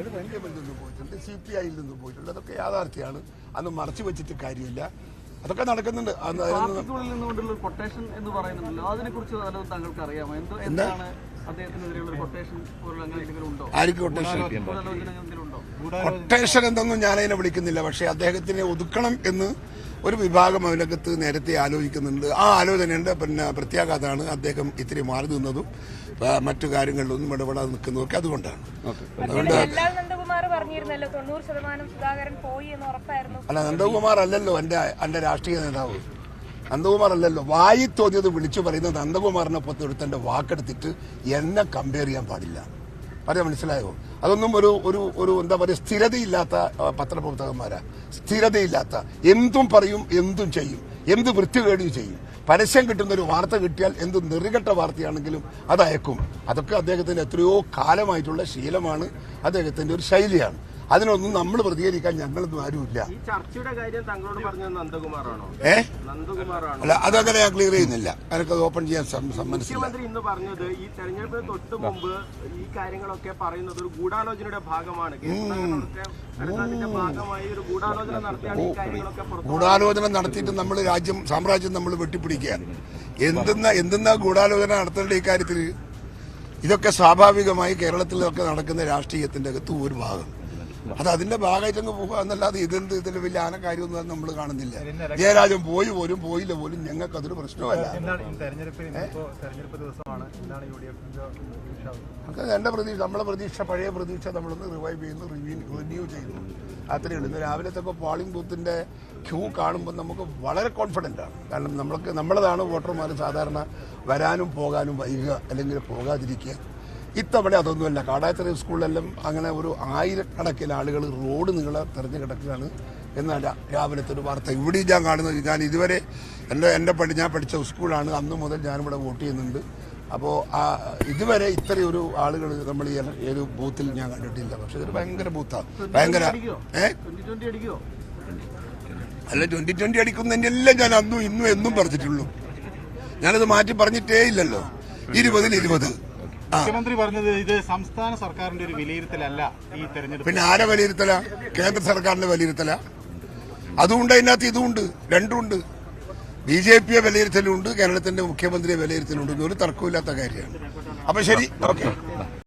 ഒരു നിന്ന് പോയിട്ടുണ്ട്. സി പി ഐയിൽ നിന്ന് പോയിട്ടുണ്ട്. അതൊക്കെ യാഥാർത്ഥ്യമാണ്. അന്ന് മറച്ചു വെച്ചിട്ട് കാര്യമില്ല. അതൊക്കെ നടക്കുന്നുണ്ട്. കൊട്ടേഷൻ എന്ന് പറയുന്നുണ്ടല്ലോ. അതിനെ കുറിച്ച് താങ്കൾക്ക് അറിയാമോ എന്ത്? എന്താണ് കൊട്ടേഷൻ എന്തൊന്നും ഞാനതിനെ വിളിക്കുന്നില്ല. പക്ഷെ അദ്ദേഹത്തിനെ ഒതുക്കണം എന്ന് ഒരു വിഭാഗം അതിനകത്ത് നേരത്തെ ആലോചിക്കുന്നുണ്ട്. ആ ആലോചനയുണ്ട് പിന്നെ പ്രത്യാഘാതമാണ് അദ്ദേഹം ഇത്തിരി മാറി നിന്നതും മറ്റു കാര്യങ്ങളിലൊന്നും ഇടപെടാതെ നിൽക്കുന്നതൊക്കെ അതുകൊണ്ടാണ്. അല്ല നന്ദകുമാർ അല്ലല്ലോ എന്റെ എന്റെ രാഷ്ട്രീയ നേതാവ്. നന്ദകുമാർ അല്ലല്ലോ വായി തോന്നിയത് വിളിച്ചു പറയുന്ന നന്ദകുമാറിനെ പുറത്തെടുത്ത് എന്റെ വാക്കെടുത്തിട്ട് എന്നെ കമ്പയർ ചെയ്യാൻ പാടില്ല. പറയാൻ മനസ്സിലായോ? അതൊന്നും ഒരു ഒരു ഒരു എന്താ പറയുക സ്ഥിരതയില്ലാത്ത പത്രപ്രവർത്തകന്മാരാ. സ്ഥിരതയില്ലാത്ത. എന്തും പറയും എന്തും ചെയ്യും. എന്ത് വൃത്തികേടും ചെയ്യും. പരസ്യം കിട്ടുന്ന ഒരു വാർത്ത കിട്ടിയാൽ എന്ത് നെറികെട്ട വാർത്തയാണെങ്കിലും അത് അയക്കും അതൊക്കെ അദ്ദേഹത്തിന്റെ എത്രയോ കാലമായിട്ടുള്ള ശീലമാണ്. അദ്ദേഹത്തിന്റെ ഒരു ശൈലിയാണ്. അതിനൊന്നും നമ്മൾ പ്രതികരിക്കാൻ ഞങ്ങളൊന്നും ആരുമില്ല. ഏ? അല്ല അതങ്ങനെ ഞാൻ ക്ലിയർ ചെയ്യുന്നില്ല. എനിക്കത് ഓപ്പൺ ചെയ്യാൻ മുഖ്യമന്ത്രി ഇന്ന് പറഞ്ഞത് ഈ തെരഞ്ഞെടുപ്പിന് തൊട്ട് മുമ്പ് ഈ കാര്യങ്ങളൊക്കെ പറയുന്നത് ഒരു ഗൂഢാലോചനയുടെ ഭാഗമാണ്. ഗൂഢാലോചന നടത്തിയിട്ട് നമ്മൾ രാജ്യം സാമ്രാജ്യം നമ്മൾ വെട്ടിപ്പിടിക്കുകയാണ്. എന്തെന്ന എന്തെന്നാ ഗൂഢാലോചന നടത്തേണ്ട ഈ കാര്യത്തിൽ ഇതൊക്കെ സ്വാഭാവികമായി കേരളത്തിലൊക്കെ നടക്കുന്ന രാഷ്ട്രീയത്തിന്റെ അകത്ത് ഒരു ഭാഗം. അത് അതിന്റെ ഭാഗമായിട്ട് അങ്ങ് പോകുക എന്നല്ലാതെ ഇതെന്ത് ഇതിന്റെ വലിയ ആന കാര്യമൊന്നും നമ്മൾ കാണുന്നില്ല. ജയരാജൻ പോയി പോലും പോയില്ല പോലും ഞങ്ങൾക്ക് അതൊരു പ്രശ്നമല്ല അത് എന്റെ പ്രതീക്ഷ നമ്മളെ പ്രതീക്ഷ പഴയ പ്രതീക്ഷ നമ്മളൊന്ന് റിവൈവ് ചെയ്യുന്നു റിവ്യൂ റിന്യൂ ചെയ്യുന്നു. അത്രയേ ഉള്ളൂ. ഇന്ന് രാവിലത്തെ ഇപ്പോൾ പോളിംഗ് ബൂത്തിന്റെ ക്യൂ കാണുമ്പോൾ നമുക്ക് വളരെ കോൺഫിഡന്റ് ആണ്. കാരണം നമ്മൾക്ക് നമ്മളതാണ് വോട്ടർമാർ സാധാരണ വരാനും പോകാനും വൈകുക അല്ലെങ്കിൽ പോകാതിരിക്കുക. ഇത്തവണ അതൊന്നുമല്ല. കാടാച്ചിറ സ്കൂളിലെല്ലാം അങ്ങനെ ഒരു ആയിരക്കണക്കിന് ആളുകൾ റോഡ് നീളെ തെരഞ്ഞു കിടക്കുകയാണ്. എന്നല്ല രാവിലത്തെ ഒരു വാർത്ത ഇവിടെ ഞാൻ കാണുന്നത് ഞാൻ ഇതുവരെ എന്റെ എന്റെ പഠി ഞാൻ പഠിച്ച സ്കൂളാണ്. അന്ന് മുതൽ ഞാനിവിടെ വോട്ട് ചെയ്യുന്നുണ്ട്. അപ്പോൾ ആ ഇതുവരെ ഇത്രയൊരു ആളുകൾ നമ്മൾ ഈ ഏത് ബൂത്തിൽ ഞാൻ കണ്ടിട്ടില്ല. പക്ഷെ ഇതൊരു ഭയങ്കര ബൂത്താണ് ഭയങ്കര അല്ല ട്വന്റി ട്വന്റി അടിക്കുന്നതിനെല്ലാം ഞാൻ അന്നും ഇന്നും എന്നും പറഞ്ഞിട്ടുള്ളൂ. ഞാനത് മാറ്റി പറഞ്ഞിട്ടേ ഇല്ലല്ലോ. ഇരുപതിൽ ഇരുപത്. മുഖ്യമന്ത്രി പറഞ്ഞത് ഇത് സംസ്ഥാന സർക്കാരിന്റെ ഒരു വിലയിരുത്തലല്ല ഈ തെരഞ്ഞെടുപ്പ്. പിന്നെ ആരെ വിലയിരുത്തല? കേന്ദ്ര സർക്കാരിന്റെ വിലയിരുത്തല. അതുകൊണ്ട് അതിനകത്ത് ഇതുമുണ്ട് രണ്ടുമുണ്ട് ബി ജെ പിയെ വിലയിരുത്തലുണ്ട് കേരളത്തിന്റെ മുഖ്യമന്ത്രിയെ വിലയിരുത്തലുണ്ട്. ഇതൊരു തർക്കമില്ലാത്ത കാര്യമാണ്. അപ്പൊ ശരി ഓക്കെ.